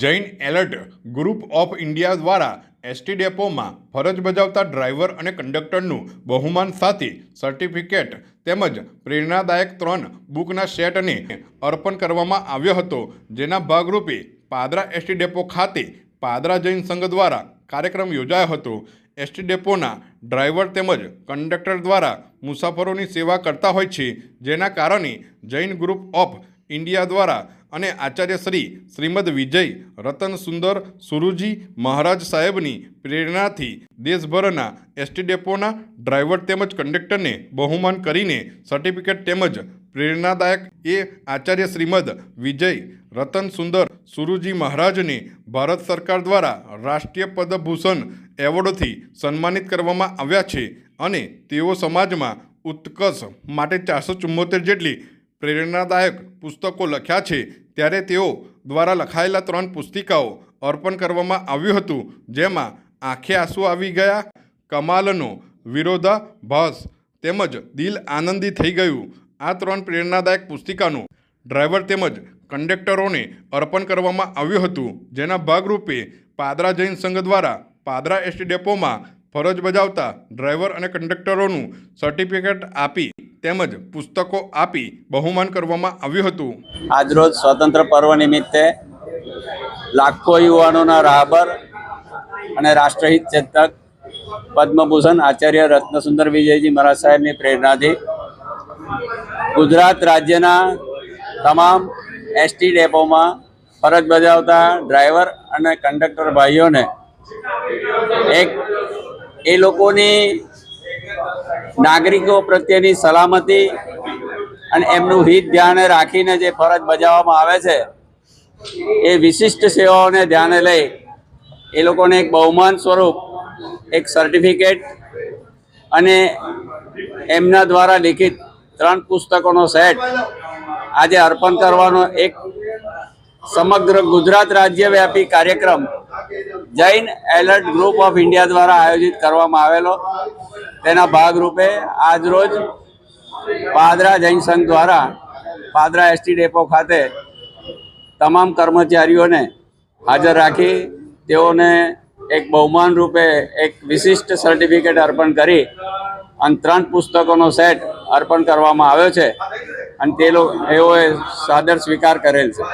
Jain alert group of India દ્વારા ST ડેપોમાં ફરજ બજાવતા ડ્રાઈવર અને કંડક્ટરનું બહુમાન સાથે સર્ટિફિકેટ તેમજ પ્રેરણાદાયક ત્રણ બુકના સેટને અર્પણ કરવામાં આવ્યો હતો. જેના ભાગરૂપે પાદરા એસટી ડેપો ખાતે પાદરા જૈન સંઘ દ્વારા કાર્યક્રમ યોજાયો હતો. એસટી ડેપોના ડ્રાઈવર તેમજ કંડક્ટર દ્વારા મુસાફરોની સેવા કરતા હોય છે. જેના કારણે જૈન ગ્રુપ ઓફ ઇન્ડિયા દ્વારા અને આચાર્ય શ્રી શ્રીમદ વિજય રતન સુંદર સુરુજી મહારાજ સાહેબની પ્રેરણાથી દેશભરના એસટી ડેપોના ડ્રાઈવર તેમજ કંડક્ટરને બહુમાન કરીને સર્ટિફિકેટ તેમજ પ્રેરણાદાયક એ આચાર્ય શ્રીમદ વિજય રતન સુંદર સુરુજી મહારાજને ભારત સરકાર દ્વારા રાષ્ટ્રીય પદભૂષણ એવોર્ડથી સન્માનિત કરવામાં આવ્યા છે અને તેઓ સમાજમાં ઉત્કર્ષ માટે ચારસો ચુમ્મોતેર જેટલી પ્રેરણાદાયક પુસ્તકો લખ્યા છે. ત્યારે તેઓ દ્વારા લખાયેલા ત્રણ પુસ્તિકાઓ અર્પણ કરવામાં આવ્યું હતું, જેમાં આંખે આંસુ આવી ગયા, કમાલનો વિરોધાભાસ તેમજ દિલ આનંદી થઈ ગયું. આ ત્રણ પ્રેરણાદાયક પુસ્તિકાનું ડ્રાઈવર તેમજ કંડક્ટરોને અર્પણ કરવામાં આવ્યું હતું. જેના ભાગરૂપે પાદરા જૈન સંઘ દ્વારા પાદરા એસટી ડેપોમાં ફરજ બજાવતા ડ્રાઈવર અને કંડક્ટરોનું સર્ટિફિકેટ આપી તેમજ પુસ્તકો આપી બહુમાન કરવામાં આવ્યું હતું. આજરોજ સ્વતંત્ર પર્વ નિમિત્તે લાખો યુવાનોના રાહબર અને રાષ્ટ્રહિત ચેતક પદ્મભૂષણ આચાર્ય રત્નસુંદર વિજયજી મહારાજ સાહેબની પ્રેરણાથી ગુજરાત રાજ્યના તમામ એસટી ડેપોમાં ફરજ બજાવતા ડ્રાઈવર અને કંડક્ટર ભાઈઓને એક એ લોકોની નાગરિકો પ્રત્યેની સલામતી અને એમનું હિત ધ્યાને રાખીને જે ફરજ બજાવવામાં આવે છે, એ વિશિષ્ટ સેવાઓને ધ્યાને લઈ એ લોકોને એક બહુમાન સ્વરૂપ, એક સર્ટિફિકેટ અને એમના દ્વારા લિખિત ત્રણ પુસ્તકોનો સેટ આજે અર્પણ કરવાનો એક સમગ્ર ગુજરાત રાજ્યવ્યાપી કાર્યક્રમ Jain alert group of India દ્વારા આયોજિત કરવામાં આવેલો. તેના ભાગરૂપે આજરોજ પાદરા જૈન સંઘ દ્વારા પાદરા એસટી ડેપો ખાતે તમામ કર્મચારીઓને હાજર રાખી તેઓને એક બહુમાન રૂપે એક વિશિષ્ટ સર્ટિફિકેટ અર્પણ કરી અને ત્રણ પુસ્તકોનો સેટ અર્પણ કરવામાં આવ્યો છે અને તે લોકો એઓએ સાદર સ્વીકાર કરેલ છે.